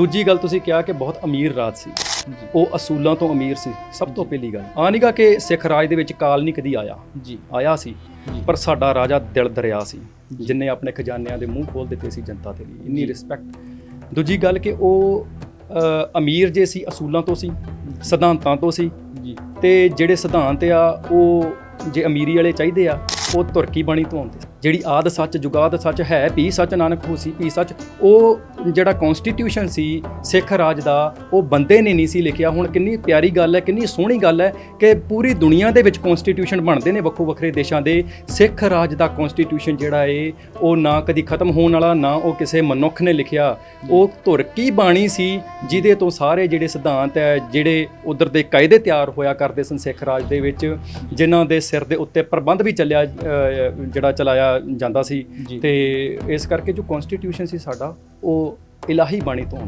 ਦੂਜੀ ਗੱਲ ਤੁਸੀਂ ਕਿਹਾ ਕਿ ਬਹੁਤ ਅਮੀਰ ਰਾਜ ਸੀ। ਉਹ ਅਸੂਲਾਂ ਤੋਂ ਅਮੀਰ ਸੀ ਸਭ ਤੋਂ ਪਹਿਲੀ ਗੱਲ। ਆ ਨਹੀਂਗਾ ਕਿ ਸਿੱਖ ਰਾਜ ਦੇ ਵਿੱਚ ਕਾਲ ਨਹੀਂ ਕਦੀ ਆਇਆ। ਜੀ। ਆਇਆ ਸੀ ਪਰ ਸਾਡਾ ਰਾਜਾ ਦਿਲ ਦਰਿਆ ਸੀ। ਜਿਨਨੇ ਆਪਣੇ ਖਜ਼ਾਨਿਆਂ ਦੇ ਮੂੰਹ ਖੋਲ ਦਿੱਤੇ ਸੀ ਜਨਤਾ ਦੇ ਲਈ। ਇੰਨੀ। ਰਿਸਪੈਕਟ ਦੂਜੀ ਗੱਲ ਕਿ ਉਹ ਅਮੀਰ ਜੇ ਸੀ ਅਸੂਲਾਂ ਤੋਂ ਸੀ ਸਿਧਾਂਤਾਂ ਤੋਂ ਸੀ। ਜੀ। ਤੇ ਜਿਹੜੇ ਸਿਧਾਂਤ ਆ ਉਹ ਜੇ ਅਮੀਰੀ ਵਾਲੇ ਚਾਹੀਦੇ ਆ ਉਹ ਤੁਰਕੀ ਬਾਣੀ ਤੋਂ ਆਉਂਦੇ। ਜਿਹੜੀ ਆਦ ਸੱਚ, ਜੁਗਾਦ ਸੱਚ ਹੈ ਵੀ ਸੱਚ ਨਾਨਕ ਹੋਸੀ ਵੀ ਸੱਚ। ਉਹ ਜਿਹੜਾ ਕਨਸਟੀਟਿਊਸ਼ਨ ਸੀ, ਸਿੱਖ ਰਾਜ ਦਾ, ਉਹ ਬੰਦੇ ਨੇ ਨਹੀਂ ਸੀ ਲਿਖਿਆ। ਹੁਣ ਕਿੰਨੀ ਪਿਆਰੀ ਗੱਲ ਹੈ, ਕਿੰਨੀ ਸੋਹਣੀ ਗੱਲ ਹੈ ਕਿ ਪੂਰੀ ਦੁਨੀਆ ਦੇ ਵਿੱਚ ਕਨਸਟੀਟਿਊਸ਼ਨ ਬਣਦੇ ਨੇ ਵੱਖੋ ਵੱਖਰੇ ਦੇਸ਼ਾਂ ਦੇ। ਸਿੱਖ ਰਾਜ ਦਾ ਕਨਸਟੀਟਿਊਸ਼ਨ ਜਿਹੜਾ ਏ, ਉਹ ਨਾ ਕਦੀ ਖਤਮ ਹੋਣ ਵਾਲਾ, ਨਾ ਉਹ ਕਿਸੇ ਮਨੁੱਖ ਨੇ ਲਿਖਿਆ। ਉਹ ਤੁਰਕੀ ਬਾਣੀ ਸੀ, ਜਿਹਦੇ ਤੋਂ ਸਾਰੇ ਜਿਹੜੇ ਸਿਧਾਂਤ ਹੈ, ਜਿਹੜੇ ਉਧਰ ਦੇ ਕਾਇਦੇ ਤਿਆਰ ਹੋਇਆ ਕਰਦੇ ਸਨ ਸਿੱਖ ਰਾਜ ਦੇ ਵਿੱਚ, ਜਿਨ੍ਹਾਂ ਦੇ ਸਿਰ ਦੇ ਉੱਤੇ ਪ੍ਰਬੰਧ ਵੀ ਚੱਲਿਆ ਜਿਹੜਾ ਚਲਾਇਆ ਜਾਂਦਾ ਸੀ। ਤੇ ਇਸ ਕਰਕੇ ਜੋ ਕਨਸਟੀਟਿਊਸ਼ਨ ਸੀ ਸਾਡਾ ਉਹ ਇਲਾਹੀ ਬਾਣੀ ਤੋਂ